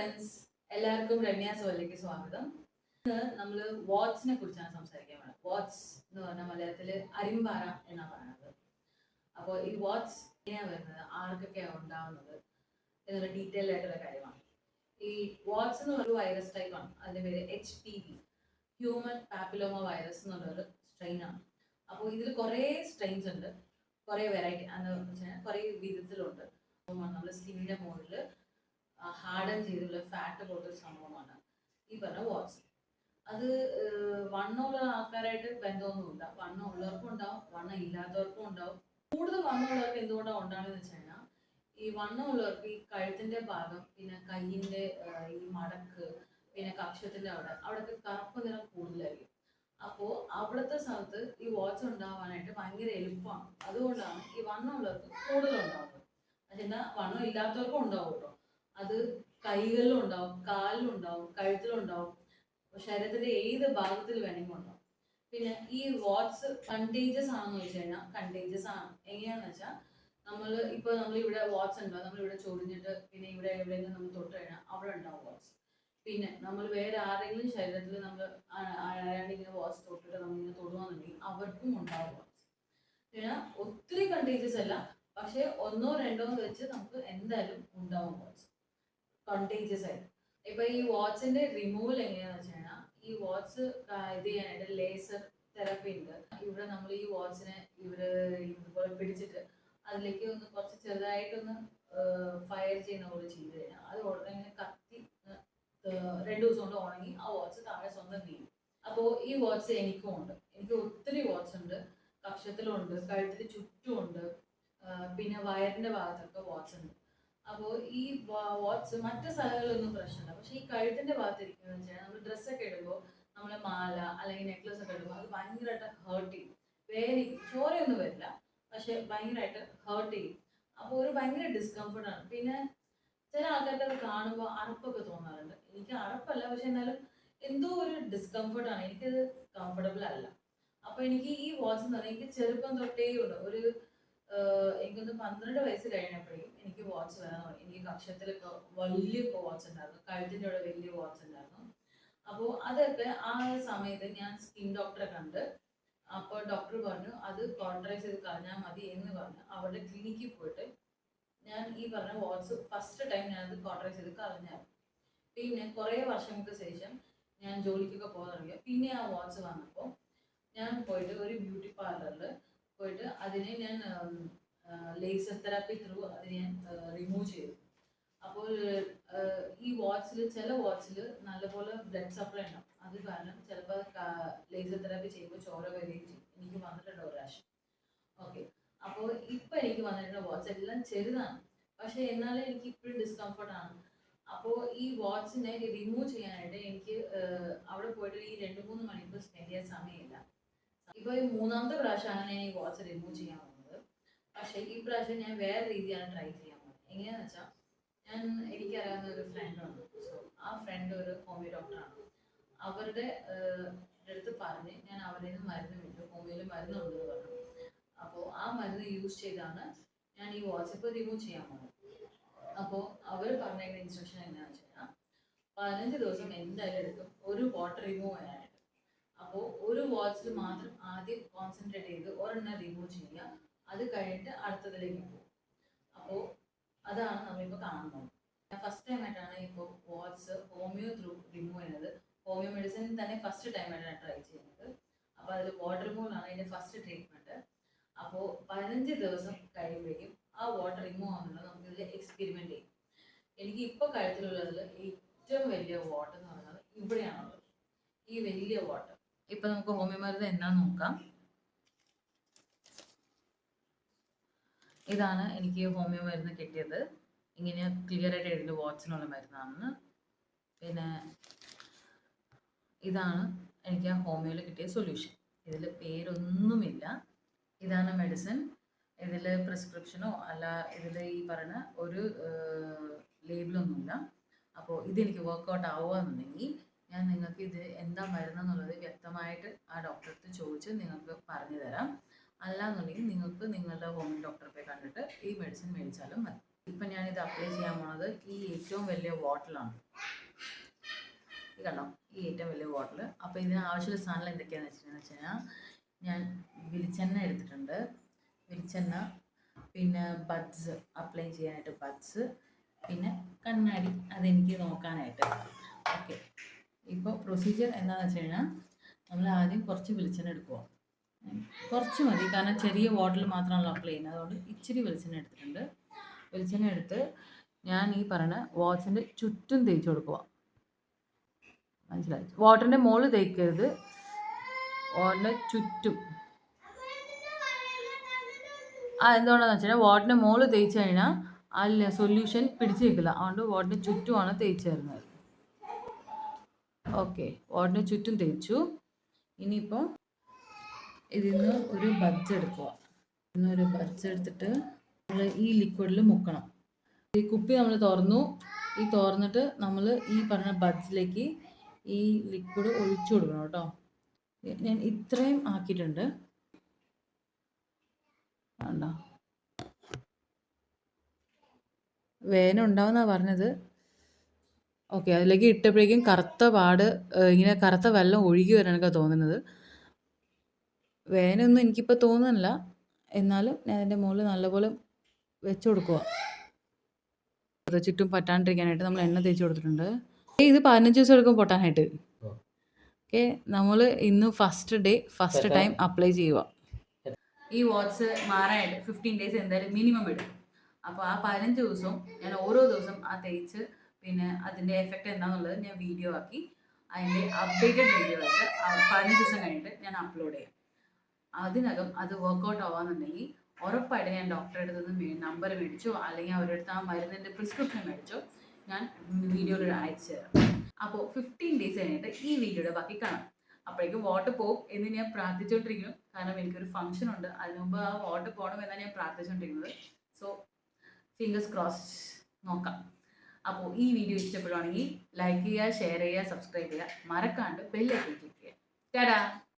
Friends എല്ലാവർക്കും രമ്യ സോലിലേക്ക് സ്വാഗതം. നമ്മൾ വാട്സിനെ കുറിച്ചാണ് സംസാരിക്കാൻ പോകുന്നത് വാട്സ് എന്ന് പറഞ്ഞ മലയാളത്തിൽ അരിമ്പാറ എന്നാണ് പറയുന്നത് അപ്പോൾ ഈ വാട്സ് എങ്ങനെയാണ് വരുന്നത്? ആർക്കൊക്കെയാണ് ഉണ്ടാവുന്നത്? എന്നുള്ള ഡീറ്റെയിൽ ആയിട്ടുള്ള കാര്യമാണ്. ഈ വാട്സ് എന്ന് പറയുന്ന വൈറസ് ടൈപ്പാണ് ആണ്. അതിന്റെ പേര് H P V human papilloma virus എന്നുള്ളൊരു സ്ട്രെയിൻ ആണ്. അപ്പോൾ ഇതിൽ കുറേ സ്ട്രെയിൻസ് ഉണ്ട്. കുറേ വെറൈറ്റി എന്ന് വെച്ചാൽ കുറേ വിധത്തിലുണ്ട്. നമ്മുടെ സ്കിന്നിന്റെ മുകളിൽ ഹാർഡൻ ചെയ്തിട്ടുള്ള ഫാറ്റ് പോലത്തെ സംഭവമാണ്. ഈ പറഞ്ഞ വാട്സ് അത് വണ്ണമുള്ള ആൾക്കാരായിട്ട് ബന്ധമൊന്നുമില്ല. വണ്ണം ഉള്ളവർക്കും ഉണ്ടാവും വണ്ണം ഇല്ലാത്തവർക്കും ഉണ്ടാവും. കൂടുതൽ വണ്ണമുള്ളവർക്ക് എന്തുകൊണ്ടാണ് ഉണ്ടാകുന്നത് വെച്ച് കഴിഞ്ഞാൽ ഈ വണ്ണമുള്ളവർക്ക് ഈ കഴുത്തിന്റെ ഭാഗം പിന്നെ കയ്യിന്റെ ഈ മടക്ക് പിന്നെ കക്ഷത്തിന്റെ അവിടെ അവിടെയൊക്കെ കറുപ്പ് നിറം കൂടുതലായിരിക്കും. അപ്പോൾ അവിടുത്തെ സ്ഥലത്ത് ഈ വാച്ച് ഉണ്ടാവാനായിട്ട് ഭയങ്കര എളുപ്പമാണ്. അതുകൊണ്ടാണ് ഈ വണ്ണമുള്ളവർക്ക് കൂടുതൽ ഉണ്ടാവുന്നത്. പക്ഷെ എന്നാൽ വണ്ണം ഇല്ലാത്തവർക്കും ഉണ്ടാവും കേട്ടോ. അത് കൈകളിലും ഉണ്ടാവും കാലിലും ഉണ്ടാവും കഴുത്തിലും ഉണ്ടാവും ശരീരത്തിന്റെ ഏത് ഭാഗത്തിൽ വേണമെങ്കിലും ഉണ്ടാവും. പിന്നെ ഈ വാട്സ് കണ്ടേജിയസ് ആണെന്ന് വെച്ച് കഴിഞ്ഞാൽ കണ്ടേജിയസ് ആണ്. എങ്ങനെയാന്ന് വെച്ചാൽ നമ്മൾ ഇപ്പൊ നമ്മൾ ഇവിടെ വാട്സ് ഉണ്ടാവും നമ്മൾ ഇവിടെ ചൊറിഞ്ഞിട്ട് പിന്നെ ഇവിടെ എവിടെയെങ്കിലും നമ്മൾ തൊട്ട് കഴിഞ്ഞാൽ അവിടെ ഉണ്ടാവും വാട്സ് പിന്നെ നമ്മൾ വേറെ ആരെങ്കിലും ശരീരത്തിൽ നമ്മൾ ആരാണ്ട് ഇങ്ങനെ വാട്സ് തൊട്ടിട്ട് നമ്മൾ ഇങ്ങനെ തൊടുവാന്നുണ്ടെങ്കിൽ അവർക്കും ഉണ്ടാവും വാട്സ് പിന്നെ ഒത്തിരി കണ്ടേജിയസ് അല്ല. പക്ഷെ ഒന്നോ രണ്ടോ വെച്ച് നമുക്ക് എന്തായാലും ഉണ്ടാവും വാട്സ് കണ്ടേജിയസ് ആയിട്ട്. ഇപ്പൊ ഈ വാട്സിന്റെ റിമൂവൽ എങ്ങനെയാന്ന് വെച്ച് കഴിഞ്ഞാൽ ഈ വാച്ച് ഇത് ചെയ്യാനായിട്ട് ലേസർ തെറപ്പി ഉണ്ട്. ഇവിടെ നമ്മൾ ഈ വാച്ചിനെ ഇവർ ഇതുപോലെ പിടിച്ചിട്ട് അതിലേക്ക് ഒന്ന് കുറച്ച് ചെറുതായിട്ടൊന്ന് ഫയർ ചെയ്യുന്ന പോലെ ചെയ്ത് കഴിഞ്ഞാൽ അത് ഉടനെ ഇങ്ങനെ കത്തി രണ്ടു ദിവസം കൊണ്ട് ഉണങ്ങി ആ വാച്ച് താഴെ സ്വന്തം വീഴും. അപ്പോൾ ഈ വാച്ച് എനിക്കും ഉണ്ട്. എനിക്ക് ഒത്തിരി വാച്ച് ഉണ്ട്. കക്ഷത്തിലുണ്ട് കഴുത്തിന് ചുറ്റുമുണ്ട് പിന്നെ വയറിന്റെ ഭാഗത്തൊക്കെ വാച്ച് ഉണ്ട്. അപ്പോൾ ഈ വാച്ച് മറ്റു സ്ഥലങ്ങളിലൊന്നും പ്രശ്നമില്ല. പക്ഷെ ഈ കഴുത്തിന്റെ ഭാഗത്ത് ഇരിക്കുന്ന വെച്ചാൽ നമ്മൾ ഡ്രസ്സൊക്കെ ഇടുമ്പോൾ നമ്മൾ മാല അല്ലെങ്കിൽ നെക്ലസ് ഒക്കെ ഇടുമ്പോൾ അത് ഭയങ്കരമായിട്ട് ഹേർട്ട് ചെയ്യും. വേദനിക്കും ചോരയൊന്നും വരില്ല. പക്ഷെ ഭയങ്കരമായിട്ട് ഹേർട്ട് ചെയ്യും. അപ്പോൾ ഒരു ഭയങ്കര ഡിസ്കംഫർട്ടാണ് പിന്നെ ചില ആൾക്കാർക്ക് അത് കാണുമ്പോൾ അറപ്പൊക്കെ തോന്നാറുണ്ട്. എനിക്ക് അറപ്പല്ല പക്ഷെ എന്നാലും എന്തോ ഒരു ഡിസ്കംഫർട്ടാണ് എനിക്കത് കംഫർട്ടബിൾ അല്ല. അപ്പൊ എനിക്ക് ഈ വാച്ച് എന്ന് പറഞ്ഞാൽ എനിക്ക് ചെറുപ്പം തൊട്ടേ ഉണ്ട് ഒരു എനിക്കൊന്ന് പന്ത്രണ്ട് വയസ്സ് കഴിഞ്ഞപ്പോഴേ എനിക്ക് വാച്ച് വേണം എനിക്ക് കക്ഷത്തിലൊക്കെ വലിയ വാച്ച് ഉണ്ടായിരുന്നു. കഴുത്തിന്റെ അവിടെ വലിയ വാച്ച് ഉണ്ടായിരുന്നു. അപ്പോൾ അതൊക്കെ ആ സമയത്ത് ഞാൻ സ്കിൻ ഡോക്ടറെ കണ്ട് അപ്പോൾ ഡോക്ടർ പറഞ്ഞു അത് കോൺട്രൈസ് ചെയ്ത് കളഞ്ഞാൽ മതി എന്ന് പറഞ്ഞു. അവരുടെ ക്ലിനിക്കിൽ പോയിട്ട് ഞാൻ ഈ പറഞ്ഞ വാച്ച് ഫസ്റ്റ് ടൈം ഞാൻ അത് കോൺട്രൈസ് ചെയ്ത് കളഞ്ഞായിരുന്നു പിന്നെ കുറേ വർഷങ്ങൾക്ക് ശേഷം ഞാൻ ജോലിക്കൊക്കെ പോകാൻ തുടങ്ങി പിന്നെ ആ വാച്ച് വന്നപ്പോൾ ഞാൻ പോയിട്ട് ഒരു ബ്യൂട്ടി പാർലറിൽ പോയിട്ട് അതിനെ ഞാൻ ലേസർ തെറാപ്പി ത്രൂ അതിനെ ഞാൻ റിമൂവ് ചെയ്തു. അപ്പോൾ ഈ വാച്ചിൽ ചില വാച്ചിൽ നല്ലപോലെ ബ്ലഡ് സപ്ലൈ ഉണ്ടാവും. അത് കാരണം ചിലപ്പോൾ ലേസർ തെറാപ്പി ചെയ്യുമ്പോൾ ചോര വരികയും ചെയ്യും. എനിക്ക് വന്നിട്ടുണ്ട് ഒരു പ്രാവശ്യം. ഓക്കെ അപ്പോൾ ഇപ്പം എനിക്ക് വന്നിട്ടുള്ള വാച്ച് എല്ലാം ചെറുതാണ്. പക്ഷേ എന്നാലും എനിക്ക് ഇപ്പോഴും ഡിസ്കംഫർട്ട് ആണ്. അപ്പോൾ ഈ വാച്ചിനെ റിമൂവ് ചെയ്യാനായിട്ട് എനിക്ക് അവിടെ പോയിട്ട് ഈ രണ്ട് മൂന്ന് മണിക്കൂർ സ്പെൻഡ് ചെയ്യാൻ സമയമില്ല. ഇപ്പോൾ ഈ മൂന്നാമത്തെ പ്രാവശ്യമാണ് ഞാൻ ഈ വാച്ച് റിമൂവ് ചെയ്യാൻ പോകുന്നത്. പക്ഷെ ഈ പ്രാവശ്യം ഞാൻ വേറെ രീതിയാണ് ട്രൈ ചെയ്യാൻ പോകുന്നത്. എങ്ങനെയാന്ന് വെച്ചാൽ ഞാൻ എനിക്കറിയാവുന്ന ഒരു ഫ്രണ്ട് ഉണ്ട്. സോ ആ ഫ്രണ്ട് ഒരു ഹോമിയോ ഡോക്ടറാണ് അവരുടെ അടുത്ത് പറഞ്ഞ് ഞാൻ അവരിൽ നിന്ന് മരുന്ന് വിട്ടു ഹോമിയോയിൽ മരുന്നുണ്ടെന്ന് പറഞ്ഞു. അപ്പോൾ ആ മരുന്ന് യൂസ് ചെയ്താണ് ഞാൻ ഈ ഇപ്പോൾ റിമൂവ് ചെയ്യാൻ പോകുന്നത്. അപ്പോൾ അവർ പറഞ്ഞ ഇൻസ്ട്രക്ഷൻ എന്താണെന്ന് വെച്ച് കഴിഞ്ഞാൽ പതിനഞ്ച് ദിവസം എന്തായാലും എടുക്കും. ഒരു വാട്ടർ റിമൂവ് ചെയ്യാനായിട്ട്. അപ്പോൾ ഒരു വാച്ചിൽ മാത്രം ആദ്യം കോൺസെൻട്രേറ്റ് ചെയ്ത് ഒരെണ്ണം റിമൂവ് ചെയ്യുക. അത് കഴിഞ്ഞിട്ട് അടുത്തതിലേക്ക് പോകും. അപ്പോൾ അതാണ് നമ്മളിപ്പോൾ കാണുന്നത് ഫസ്റ്റ് ടൈം ആയിട്ടാണ് ഇപ്പോൾ വാച്ച് ഹോമിയോ ത്രൂ റിമൂവ് ചെയ്യുന്നത്. ഹോമിയോ മെഡിസിൻ തന്നെ ഫസ്റ്റ് ടൈം ആയിട്ടാണ് ട്രൈ ചെയ്യുന്നത്. അപ്പോൾ അതിൽ വാട്ടർ റിമൂവ് ആണ് അതിന്റെ ഫസ്റ്റ് ട്രീറ്റ്മെന്റ് അപ്പോൾ പതിനഞ്ച് ദിവസം കഴിയുമ്പോഴേക്കും ആ വാട്ടർ റിമൂവ് ആവുന്നുണ്ടോ നമുക്ക് ഇതിൽ എക്സ്പെരിമെന്റ് ചെയ്യും. എനിക്ക് ഇപ്പോൾ കഴുത്തിലുള്ളതിൽ ഏറ്റവും വലിയ വാട്ടർ എന്ന് പറയുന്നത് ഇവിടെയാണുള്ളത്. ഈ വലിയ വാട്ടർ ഇപ്പൊ നമുക്ക് ഹോമിയോ മരുന്ന് എന്താന്ന് നോക്കാം. ഇതാണ് എനിക്ക് ഹോമിയോ മരുന്ന് കിട്ടിയത്. ഇങ്ങനെ ക്ലിയർ ആയിട്ട് എഴുതി വാച്ചിനുള്ള മരുന്നാണെന്ന്. പിന്നെ ഇതാണ് എനിക്ക് ആ ഹോമിയോയിൽ കിട്ടിയ സൊല്യൂഷൻ ഇതിൽ പേരൊന്നുമില്ല. ഇതാണ് മെഡിസിൻ ഇതിൽ പ്രിസ്ക്രിപ്ഷനോ അല്ല ഇതിൽ ഈ പറയുന്ന ഒരു ലേബിളൊന്നുമില്ല അപ്പോൾ ഇതെനിക്ക് വർക്കൗട്ട് ആവുകയെന്നുണ്ടെങ്കിൽ ഞാൻ നിങ്ങൾക്ക് ഇത് എന്താ മരുന്നെന്നുള്ളത് വ്യക്തമായിട്ട് ആ ഡോക്ടറെ അടുത്ത് ചോദിച്ച് നിങ്ങൾക്ക് പറഞ്ഞു തരാം. അല്ലാന്നുണ്ടെങ്കിൽ നിങ്ങൾക്ക് നിങ്ങളുടെ ഹോമിയോ ഡോക്ടറെ പോയി കണ്ടിട്ട് ഈ മെഡിസിൻ മേടിച്ചാലും മതി. ഇപ്പം ഇത് അപ്ലൈ ചെയ്യാൻ പോണത് ഈ ഏറ്റവും വലിയ ബോട്ടിലാണ് ഇത് കണ്ടോ? ഈ ഏറ്റവും വലിയ ബോട്ടിൽ അപ്പോൾ ഇതിന് ആവശ്യമുള്ള സാധനങ്ങൾ എന്തൊക്കെയാണെന്ന് വെച്ചിട്ടുണ്ടെന്ന് വെച്ച് കഴിഞ്ഞാൽ ഞാൻ വെളിച്ചെണ്ണ എടുത്തിട്ടുണ്ട്. വെളിച്ചെണ്ണ പിന്നെ ബഡ്സ് അപ്ലൈ ചെയ്യാനായിട്ട് ബഡ്സ് പിന്നെ കണ്ണാടി. അതെനിക്ക് നോക്കാനായിട്ട്. ഓക്കെ ഇപ്പോൾ പ്രൊസീജിയർ എന്താണെന്ന് വെച്ച് കഴിഞ്ഞാൽ നമ്മൾ ആദ്യം കുറച്ച് വെളിച്ചെണ്ണ എടുക്കുക കുറച്ച് മതി. കാരണം ചെറിയ ബോട്ടിൽ മാത്രമാണല്ലോ അപ്ലൈ ചെയ്യുന്നത്. അതുകൊണ്ട് ഇച്ചിരി വെളിച്ചെണ്ണ എടുത്തിട്ടുണ്ട്. വെളിച്ചെണ്ണ എടുത്ത് ഞാൻ ഈ പറഞ്ഞ വാച്ചിന്റെ ചുറ്റും തേച്ച് കൊടുക്കുക മനസ്സിലായി? വാട്ടറിന്റെ മുകളിൽ തേക്കരുത്. വാട്ടറിന്റെ ചുറ്റും. ആ എന്തുകൊണ്ടാണെന്ന് വെച്ച് കഴിഞ്ഞാൽ വാട്ടറിന്റെ മുകളിൽ തേച്ച് കഴിഞ്ഞാൽ ആ സൊല്യൂഷൻ പിടിച്ച് നിൽക്കില്ല അതുകൊണ്ട് വാട്ടറിന്റെ ചുറ്റുമാണ് തേച്ച് തരുന്നത്. ഓക്കെ. ഓടിന് ചുറ്റും തേച്ചു. ഇനിയിപ്പോൾ ഇതിൽ നിന്ന് ഒരു ബഡ്സ് എടുക്കുക ഒരു ബഡ്സ് എടുത്തിട്ട് നമ്മൾ ഈ ലിക്വിഡിൽ മുക്കണം. ഈ കുപ്പി നമ്മൾ തുറന്നു. ഈ തുറന്നിട്ട് നമ്മൾ ഈ പറഞ്ഞ ബഡ്സിലേക്ക് ഈ ലിക്വിഡ് ഒഴിച്ചു കൊടുക്കണം കേട്ടോ. ഞാൻ ഇത്രയും ആക്കിയിട്ടുണ്ട്. വേന ഉണ്ടാവുന്ന പറഞ്ഞത്. ഓക്കെ അതിലേക്ക് ഇട്ടപ്പോഴേക്കും കറുത്ത പാട് ഇങ്ങനെ കറുത്ത വെള്ളം ഒഴുകി വരാനൊക്കെ തോന്നുന്നത്. വേനൊന്നും എനിക്കിപ്പോൾ തോന്നുന്നില്ല. എന്നാലും ഞാൻ അതിന്റെ മുകളിൽ നല്ലപോലെ വെച്ച് കൊടുക്കുക ചുറ്റും പറ്റാണ്ടിരിക്കാനായിട്ട് നമ്മൾ എണ്ണ തേച്ച് കൊടുത്തിട്ടുണ്ട്. ഇത് പതിനഞ്ച് ദിവസം എടുക്കും പൊട്ടാനായിട്ട്. ഓക്കെ നമ്മൾ ഇന്ന് first day first time apply ചെയ്യുക ഈ വാട്സ് മാറാനായിട്ട് ഫിഫ്റ്റീൻ ഡേയ്സ് എന്തായാലും മിനിമം എടുക്കും അപ്പോൾ ആ പതിനഞ്ച് ദിവസവും ഞാൻ ഓരോ ദിവസം ആ തേച്ച് പിന്നെ അതിന്റെ എഫക്റ്റ് എന്താണെന്നുള്ളത് ഞാൻ വീഡിയോ ആക്കി. അതിന്റെ അപ്ഡേറ്റഡ് വീഡിയോ ആയിട്ട് പതിനഞ്ച് ദിവസം കഴിഞ്ഞിട്ട് ഞാൻ അപ്ലോഡ് ചെയ്യാം. അതിനകം അത് വർക്കൗട്ട് ആവാന്നുണ്ടെങ്കിൽ ഉറപ്പായിട്ട് ഞാൻ ഡോക്ടറെ അടുത്ത് നിന്ന് നമ്പർ മേടിച്ചോ അല്ലെങ്കിൽ അവരുടെ അടുത്ത് ആ മരുന്നിന്റെ പ്രിസ്ക്രിപ്ഷൻ മേടിച്ചോ ഞാൻ വീഡിയോയിൽ അയച്ചു തരാം. അപ്പോൾ ഫിഫ്റ്റീൻ ഡേയ്സ് കഴിഞ്ഞിട്ട് ഈ വീഡിയോയുടെ ബാക്കി കാണാം. അപ്പോഴേക്കും വാട്ടർ പോകും എന്ന് ഞാൻ പ്രാർത്ഥിച്ചുകൊണ്ടിരിക്കുന്നു. കാരണം എനിക്കൊരു ഫംഗ്ഷൻ ഉണ്ട്. അതിനു മുമ്പ് ആ വാട്ടർ പോകണം എന്നാണ് ഞാൻ പ്രാർത്ഥിച്ചുകൊണ്ടിരിക്കുന്നത്. സോ ഫിംഗേഴ്സ് ക്രോസ് നോക്കാം. അപ്പോൾ ഈ വീഡിയോ ഇഷ്ടപ്പെടുവാണെങ്കിൽ ലൈക്ക് ചെയ്യുക ഷെയർ ചെയ്യുക സബ്സ്ക്രൈബ് ചെയ്യുക. മറക്കാണ്ട് ബെല്ലൈക്കൻ ക്ലിക്ക് ചെയ്യുക. ടാറ്റാ